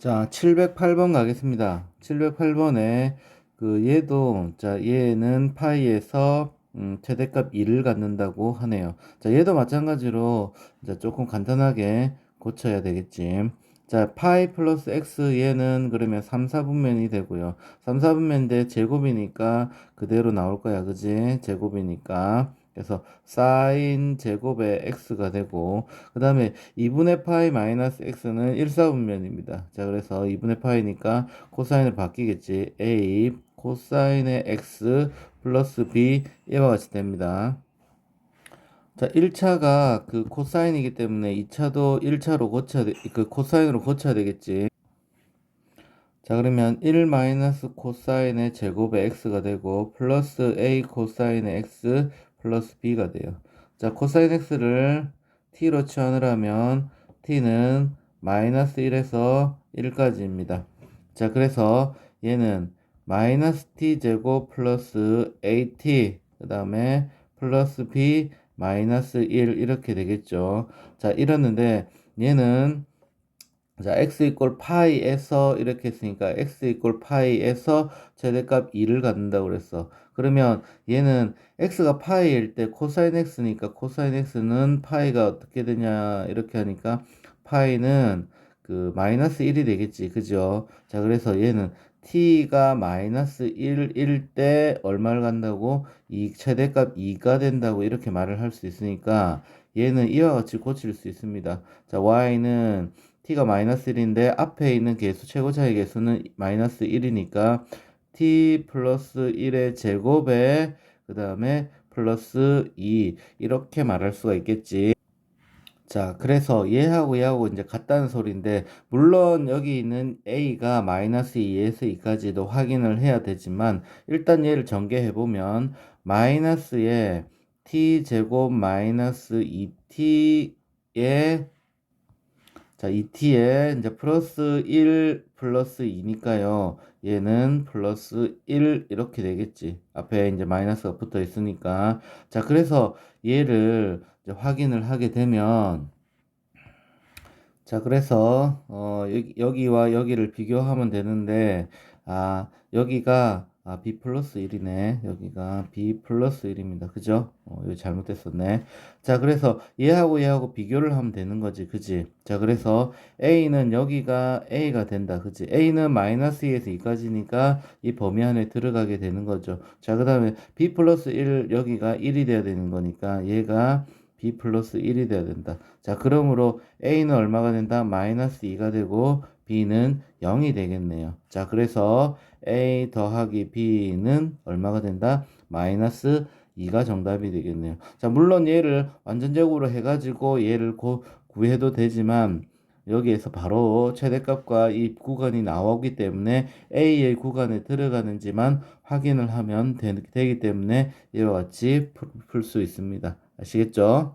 자, 708번 가겠습니다. 708번에 그 얘도 자, 얘는 파이에서 음, 최대값 2를 갖는다고 하네요. 자, 얘도 마찬가지로 자, 조금 간단하게 고쳐야 되겠지. 자, 파이 플러스 x 얘는 그러면 3, 4분면이 되고요. 3, 4분면인데 제곱이니까 그대로 나올 거야. 그지? 제곱이니까. 그래서 사인 제곱의 x가 되고 그 다음에 2분의 파이 마이너스 x는 1사분면입니다. 자 그래서 2분의 파이니까 코사인을 바뀌겠지. a 코사인의 x 플러스 b 이와 같이 됩니다. 자 1차가 그 코사인이기 때문에 2차도 1차로 고쳐야 돼, 그 코사인으로 고쳐야 되겠지. 자 그러면 1 마이너스 코사인의 제곱의 x가 되고 플러스 a 코사인의 x 플러스 b가 돼요. 자 코사인 x를 t로 치환을 하면 t는 마이너스 1에서 1까지입니다. 자 그래서 얘는 마이너스 t 제곱 플러스 at 그 다음에 플러스 b 마이너스 1 이렇게 되겠죠. 자 이랬는데 얘는 자, x 이꼴 파이에서 이렇게 했으니까 x 이꼴 파이에서 최대값 2를 갖는다고 그랬어. 그러면 얘는 x가 파이일 때 코사인 x니까 코사인 x는 파이가 어떻게 되냐 이렇게 하니까 파이는 그 마이너스 1이 되겠지. 그죠? 자, 그래서 얘는 t가 마이너스 1일 때 얼마를 간다고? 이 최대값 2가 된다고 이렇게 말을 할 수 있으니까 얘는 이와 같이 고칠 수 있습니다. 자, y는 t가 마이너스 1인데 앞에 있는 개수 최고차의 개수는 마이너스 1이니까 t 플러스 1의 제곱에 그 다음에 플러스 2 이렇게 말할 수가 있겠지. 자, 그래서 얘하고 얘하고 이제 같다는 소리인데, 물론 여기 있는 a가 마이너스 2에서 2까지도 확인을 해야 되지만, 일단 얘를 전개해보면, 마이너스에 t제곱 마이너스 2t에 자, 2t에 이제 플러스 1 플러스 2니까요. 얘는 플러스 1 이렇게 되겠지. 앞에 이제 마이너스가 붙어 있으니까. 자, 그래서 얘를 확인을 하게 되면 자, 그래서 어, 여기, 여기와 여기를 비교하면 되는데 아, 여기가 아, b 플러스 1이네. 여기가 b 플러스 1입니다. 그죠? 어, 여기 잘못됐었네. 자, 그래서 얘하고 얘하고 비교를 하면 되는 거지. 그지? 자, 그래서 a는 여기가 a가 된다. 그지? a는 마이너스 2에서 2까지니까 이 범위 안에 들어가게 되는 거죠. 자, 그 다음에 b 플러스 1 여기가 1이 돼야 되는 거니까 얘가 b 플러스 1이 돼야 된다. 자, 그러므로 a는 얼마가 된다? 마이너스 2가 되고 b는 0이 되겠네요. 자, 그래서 a 더하기 b는 얼마가 된다? 마이너스 2가 정답이 되겠네요. 자, 물론 얘를 완전적으로 해가지고 얘를 고, 구해도 되지만 여기에서 바로 최대값과 이 구간이 나오기 때문에 A의 구간에 들어가는지만 확인을 하면 되, 기 때문에 이와 같이 풀 수 있습니다. 아시겠죠?